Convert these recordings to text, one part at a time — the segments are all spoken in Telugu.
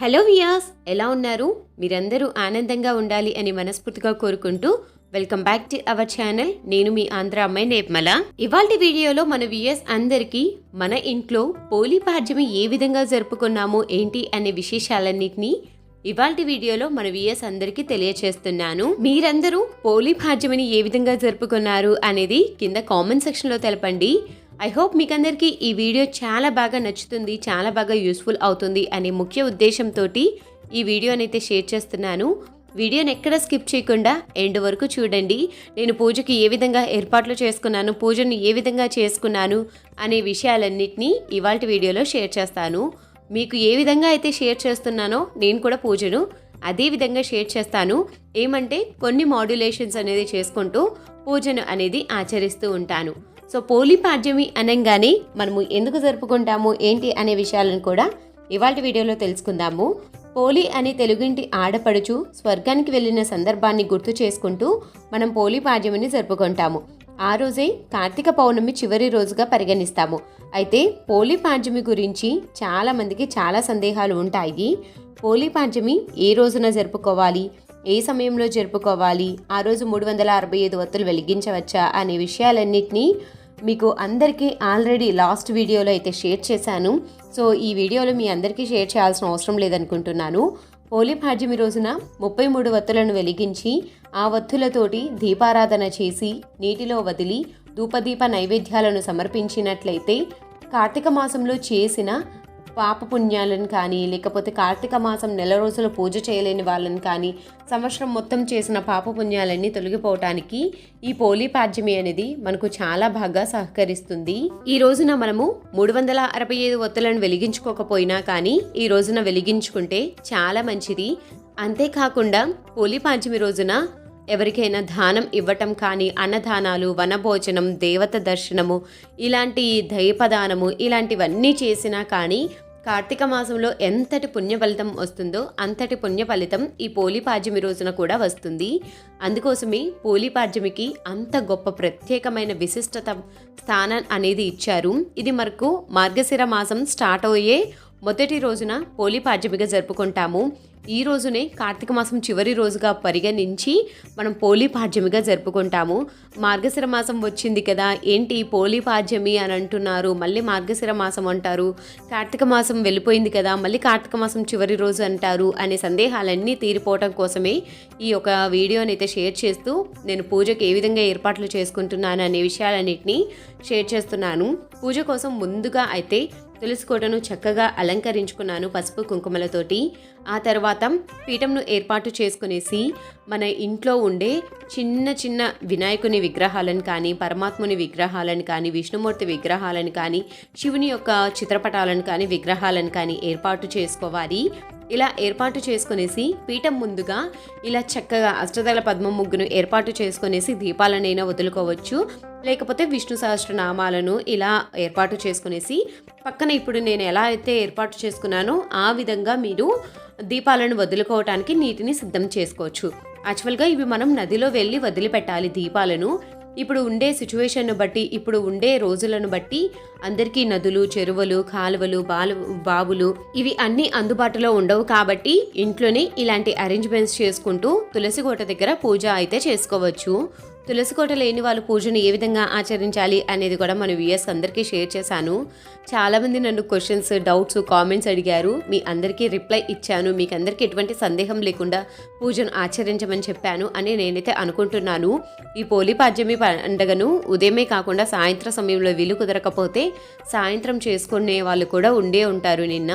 హలో వియాస్ ఎలా ఉన్నారు? మీరందరూ ఆనందంగా ఉండాలి అని మనస్ఫూర్తిగా కోరుకుంటూ welcome back to our channel. నేను మీ ఆంధ్ర అమ్మాయి నేర్మల. ఇవాళ వీడియోలో మన వియర్స్ అందరికీ మన ఇంట్లో పోలీ పాడ్యమి ఏ విధంగా జరుపుకున్నామో ఏంటి అనే విశేషాలన్నింటినీ ఇవాల్టి వీడియోలో మన విఎస్ అందరికీ తెలియచేస్తున్నాను. మీరందరూ పోలీ పాడ్యమిని ఏ విధంగా జరుపుకున్నారు అనేది కింద కామెంట్ సెక్షన్లో తెలపండి. ఐ హోప్ మీకు అందరికీ ఈ వీడియో చాలా బాగా నచ్చుతుంది చాలా బాగా యూస్ఫుల్ అవుతుంది అనే ముఖ్య ఉద్దేశంతో ఈ వీడియోని అయితే షేర్ చేస్తున్నాను. వీడియోని ఎక్కడ స్కిప్ చేయకుండా ఎండ్ వరకు చూడండి. నేను పూజకి ఏ విధంగా ఏర్పాట్లు చేసుకున్నాను పూజను ఏ విధంగా చేసుకున్నాను అనే విషయాలన్నింటినీ ఇవాళ వీడియోలో షేర్ చేస్తాను. మీకు ఏ విధంగా అయితే షేర్ చేస్తున్నానో నేను కూడా పూజను అదే విధంగా షేర్ చేస్తాను. ఏమంటే కొన్ని మాడ్యులేషన్స్ అనేది చేసుకుంటూ పూజను అనేది ఆచరిస్తూ ఉంటాను. సో పోలీ పాడ్యమి అనగానే మనము ఎందుకు జరుపుకుంటాము ఏంటి అనే విషయాలను కూడా ఇవాళ వీడియోలో తెలుసుకుందాము. పోలీ అనే తెలుగింటి ఆడపడుచు స్వర్గానికి వెళ్ళిన సందర్భాన్ని గుర్తు చేసుకుంటూ మనం పోలీ పాడ్యమిని జరుపుకుంటాము. ఆ రోజే కార్తీక పౌర్ణమి చివరి రోజుగా పరిగణిస్తాము. అయితే పోలీ పాడ్యమి గురించి చాలామందికి చాలా సందేహాలు ఉంటాయి. పోలీ పాడ్యమి ఏ రోజున జరుపుకోవాలి? ఏ సమయంలో జరుపుకోవాలి? ఆ రోజు మూడు వందల అరవై ఐదు వత్తులు వెలిగించవచ్చా? అనే విషయాలన్నింటినీ మీకు అందరికీ ఆల్రెడీ లాస్ట్ వీడియోలో అయితే షేర్ చేశాను. సో ఈ వీడియోలో మీ అందరికీ షేర్ చేయాల్సిన అవసరం లేదనుకుంటున్నాను. హోలీ పాడ్యమి రోజున ముప్పై మూడు వత్తులను వెలిగించి ఆ వత్తులతోటి దీపారాధన చేసి నీటిలో వదిలి ధూపదీప నైవేద్యాలను సమర్పించినట్లయితే కార్తీక మాసంలో చేసిన పాపపుణ్యాలను కానీ లేకపోతే కార్తీక మాసం నెల రోజులు పూజ చేయలేని వాళ్ళని కానీ సంవత్సరం మొత్తం చేసిన పాపపుణ్యాలన్నీ తొలగిపోవటానికి ఈ పోలీ పాడ్యమి అనేది మనకు చాలా బాగా సహకరిస్తుంది. ఈ రోజున మనము మూడు వందల అరవై ఐదు ఒత్తులను వెలిగించుకోకపోయినా కానీ ఈ రోజున వెలిగించుకుంటే చాలా మంచిది. అంతేకాకుండా పోలీ పాడ్యమి రోజున ఎవరికైనా దానం ఇవ్వటం కానీ అన్నదానాలు వనభోజనం దేవత దర్శనము ఇలాంటి దయపదానము ఇలాంటివన్నీ చేసినా కానీ కార్తీక మాసంలో ఎంతటి పుణ్య ఫలితం వస్తుందో అంతటి పుణ్య ఫలితం ఈ పోలిపాడ్యమి రోజున కూడా వస్తుంది. అందుకోసమే పోలిపాడ్యమికి అంత గొప్ప ప్రత్యేకమైన విశిష్టత స్థానం అనేది ఇచ్చారు. ఇది మనకు మార్గశిర మాసం స్టార్ట్ అయ్యే మొదటి రోజున పోలిపాడ్యమిగా జరుపుకుంటాము. ఈ రోజునే కార్తీక మాసం చివరి రోజుగా పరిగణించి మనం పోలీ పాడ్యమిగా జరుపుకుంటాము. మార్గశిర మాసం వచ్చింది కదా ఏంటి పోలీ పాడ్యమి అని అంటున్నారు. మళ్ళీ మార్గశిర మాసం అంటారు. కార్తీక మాసం వెళ్ళిపోయింది కదా మళ్ళీ కార్తీక మాసం చివరి రోజు అంటారు అనే సందేహాలన్నీ తీరిపోవటం కోసమే ఈ ఒక వీడియోని అయితే షేర్ చేస్తూ నేను పూజకు ఏ విధంగా ఏర్పాట్లు చేసుకుంటున్నాను అనే విషయాలన్నింటినీ షేర్ చేస్తున్నాను. పూజ కోసం ముందుగా అయితే తులసి కోటను చక్కగా అలంకరించుకున్నాను పసుపు కుంకుమలతోటి. ఆ తర్వాత పీఠంను ఏర్పాటు చేసుకునేసి మన ఇంట్లో ఉండే చిన్న చిన్న వినాయకుని విగ్రహాలను కానీ పరమాత్ముని విగ్రహాలను కానీ విష్ణుమూర్తి విగ్రహాలను కానీ శివుని యొక్క చిత్రపటాలను కానీ విగ్రహాలను కానీ ఏర్పాటు చేసుకోవాలి. ఇలా ఏర్పాటు చేసుకునేసి పీఠం ముందుగా ఇలా చక్కగా అష్టదళ పద్మ ముగ్గును ఏర్పాటు చేసుకునేసి దీపాలనైనా వదులుకోవచ్చు. లేకపోతే విష్ణు సహస్రనామాలను ఇలా ఏర్పాటు చేసుకునేసి పక్కన ఇప్పుడు నేను ఎలా అయితే ఏర్పాటు చేసుకున్నానో ఆ విధంగా మీరు దీపాలను వదులుకోవటానికి నీటిని సిద్ధం చేసుకోవచ్చు. యాక్చువల్గా ఇవి మనం నదిలో వెళ్ళి వదిలిపెట్టాలి దీపాలను. ఇప్పుడు ఉండే సిచ్యువేషన్ను బట్టి ఇప్పుడు ఉండే రోజులను బట్టి అందరికీ నదులు చెరువులు కాలువలు బాలు బావులు ఇవి అన్నీ అందుబాటులో ఉండవు కాబట్టి ఇంట్లోనే ఇలాంటి అరేంజ్మెంట్స్ చేసుకుంటూ తులసి కోట దగ్గర పూజ అయితే చేసుకోవచ్చు. తులసి కోట లేని వాళ్ళు పూజను ఏ విధంగా ఆచరించాలి అనేది కూడా మన విఎస్ అందరికీ షేర్ చేశాను. చాలామంది నన్ను క్వశ్చన్స్ డౌట్స్ కామెంట్స్ అడిగారు. మీ అందరికీ రిప్లై ఇచ్చాను. మీకు అందరికీ ఎటువంటి సందేహం లేకుండా పూజను ఆచరించమని చెప్పాను అని నేనైతే అనుకుంటున్నాను. ఈ పోలి పండుగను ఉదయమే కాకుండా సాయంత్రం సమయంలో వీలు కుదరకపోతే సాయంత్రం చేసుకునే వాళ్ళు కూడా ఉండే ఉంటారు నిన్న.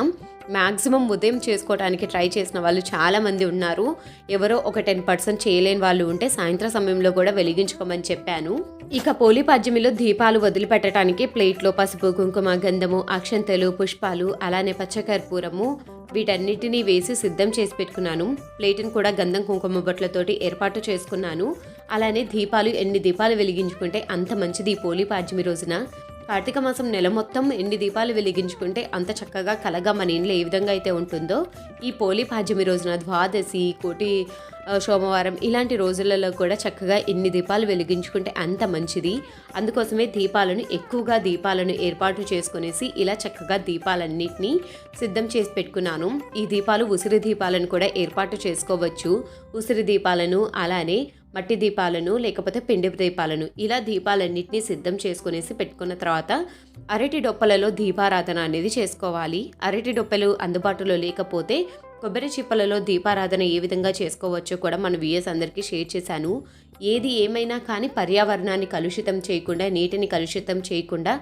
మ్యాక్సిమం ఉదయం చేసుకోవడానికి ట్రై చేసిన వాళ్ళు చాలామంది ఉన్నారు. ఎవరో ఒక టెన్ పర్సెంట్ చేయలేని వాళ్ళు ఉంటే సాయంత్రం సమయంలో కూడా వెలిగించుకోమని చెప్పాను. ఇక పోలి పద్యమిలో దీపాలు వదిలిపెట్టడానికి ప్లేట్లో పసుపు కుంకుమ గంధము అక్షంతలు పుష్పాలు అలానే పచ్చకర్పూరము వీటన్నిటినీ వేసి సిద్ధం చేసి పెట్టుకున్నాను. ప్లేట్ని కూడా గంధం కుంకుమ బొట్లతోటి ఏర్పాటు చేసుకున్నాను. అలానే దీపాలు ఎన్ని దీపాలు వెలిగించుకుంటే అంత మంచిది ఈ పోలి పాడ్యమి రోజున. కార్తీక మాసం నెల మొత్తం ఎన్ని దీపాలు వెలిగించుకుంటే అంత చక్కగా కలగా మన ఇంట్లో ఏ విధంగా అయితే ఉంటుందో ఈ పోలి పాడ్యమి రోజున ద్వాదశి కోటి సోమవారం ఇలాంటి రోజులలో కూడా చక్కగా ఎన్ని దీపాలు వెలిగించుకుంటే అంత మంచిది. అందుకోసమే దీపాలను ఎక్కువగా దీపాలను ఏర్పాటు చేసుకునేసి ఇలా చక్కగా దీపాలన్నింటినీ సిద్ధం చేసి పెట్టుకున్నాను. ఈ దీపాలు ఉసిరి దీపాలను కూడా ఏర్పాటు చేసుకోవచ్చు. ఉసిరి దీపాలను అలానే మట్టి దీపాలను లేకపోతే పిండి దీపాలను ఇలా దీపాలన్నింటినీ సిద్ధం చేసుకునేసి పెట్టుకున్న తర్వాత అరటి డొప్పలలో దీపారాధన అనేది చేసుకోవాలి. అరటి డొప్పలు అందుబాటులో లేకపోతే కొబ్బరి చిప్పలలో దీపారాధన ఏ విధంగా చేసుకోవచ్చో కూడా మన విఎస్ అందరికీ షేర్ చేశాను. ఏది ఏమైనా కానీ పర్యావరణాన్ని కలుషితం చేయకుండా నీటిని కలుషితం చేయకుండా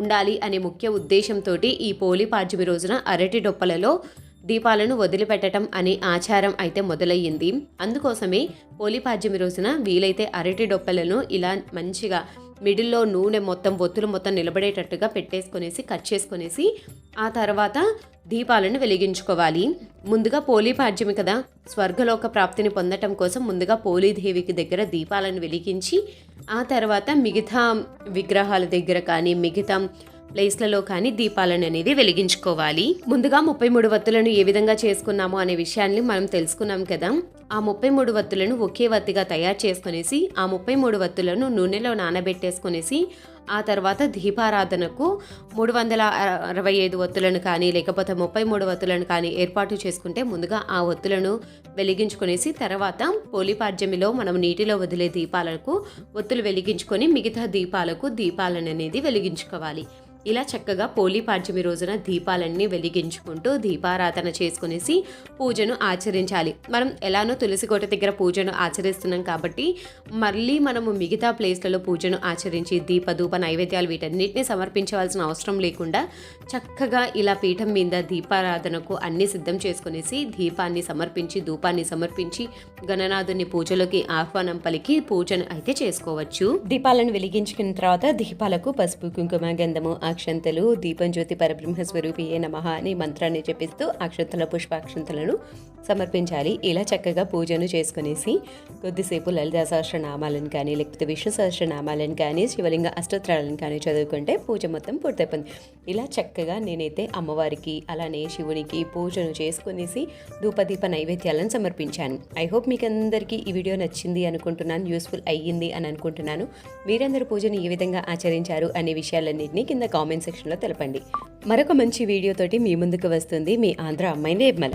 ఉండాలి అనే ముఖ్య ఉద్దేశంతో ఈ పోలి పాడ్యమి రోజున అరటి డొప్పలలో దీపాలను వదిలిపెట్టడం అనే ఆచారం అయితే మొదలయ్యింది. అందుకోసమే పోలిపాడ్యమి రోజున వీలైతే అరటి డొప్పలను ఇలా మంచిగా మిడిల్లో నూనె మొత్తం ఒత్తులు మొత్తం నిలబడేటట్టుగా పెట్టేసుకొనేసి కట్ చేసుకొనేసి ఆ తర్వాత దీపాలను వెలిగించుకోవాలి. ముందుగా పోలీపాడ్యమి కదా స్వర్గలోక ప్రాప్తిని పొందటం కోసం ముందుగా పోలీదేవికి దగ్గర దీపాలను వెలిగించి ఆ తర్వాత మిగతా విగ్రహాల దగ్గర కానీ మిగతా ప్లేస్లలో కానీ దీపాలను అనేది వెలిగించుకోవాలి. ముందుగా ముప్పై మూడు వత్తులను ఏ విధంగా చేసుకున్నాము అనే విషయాన్ని మనం తెలుసుకున్నాం కదా. ఆ ముప్పై మూడు వత్తులను ఒకే వత్తిగా తయారు చేసుకునేసి ఆ ముప్పై మూడు వత్తులను నూనెలో నానబెట్టేసుకునేసి ఆ తర్వాత దీపారాధనకు మూడు వందల అరవై ఐదు ఒత్తులను కానీ లేకపోతే ముప్పై మూడు ఒత్తులను కానీ ఏర్పాటు చేసుకుంటే ముందుగా ఆ ఒత్తులను వెలిగించుకునేసి తర్వాత పోలిపాడ్యమిలో మనం నీటిలో వదిలే దీపాలకు ఒత్తులు వెలిగించుకొని మిగతా దీపాలకు దీపాలను అనేది వెలిగించుకోవాలి. ఇలా చక్కగా పోలీ పాడ్యమి రోజున దీపాలన్నీ వెలిగించుకుంటూ దీపారాధన చేసుకునేసి పూజను ఆచరించాలి. మనం ఎలానో తులసి కోట దగ్గర పూజను ఆచరిస్తున్నాం కాబట్టి మళ్ళీ మనము మిగతా ప్లేస్లలో పూజను ఆచరించి దీపధూప నైవేద్యాలు వీటన్నిటిని సమర్పించవలసిన అవసరం లేకుండా చక్కగా ఇలా పీఠం మీద దీపారాధనకు అన్ని సిద్ధం చేసుకునేసి దీపాన్ని సమర్పించి ధూపాన్ని సమర్పించి గణనాథుని పూజలోకి ఆహ్వానం పలికి పూజను అయితే చేసుకోవచ్చు. దీపాలను వెలిగించుకున్న తర్వాత దీపాలకు పసుపు కుంకుమ గంధము అక్షంతలు దీపం జ్యోతి పరబ్రహ్మ స్వరూపి ఏ నమః అని మంత్రాన్ని జపిస్తూ అక్షంతల పుష్పాక్షంతలను సమర్పించాలి. ఇలా చక్కగా పూజను చేసుకునేసి కొద్దిసేపు లలిత సహస్రనామాలను కానీ లేకపోతే విష్ణు సహస్రనామాలను కానీ శివలింగ అష్టోత్తరాలను కానీ చదువుకుంటే పూజ మొత్తం పూర్తయిపోయింది ఇలా చక్కగా నేనైతే అమ్మవారికి అలానే శివునికి పూజను చేసుకునేసి ధూపదీప నైవేద్యాలను సమర్పించాను. ఐ హోప్ మీకు అందరికీ ఈ వీడియో నచ్చింది అనుకుంటున్నాను యూస్ఫుల్ అయ్యింది అని అనుకుంటున్నాను. మీరందరూ పూజను ఏ విధంగా ఆచరించారు అనే విషయాలన్నింటినీ కింద కామెంట్ సెక్షన్లో తెలపండి. మరొక మంచి వీడియోతోటి మీ ముందుకు వస్తుంది మీ ఆంధ్ర అమ్మాయి నిర్మల.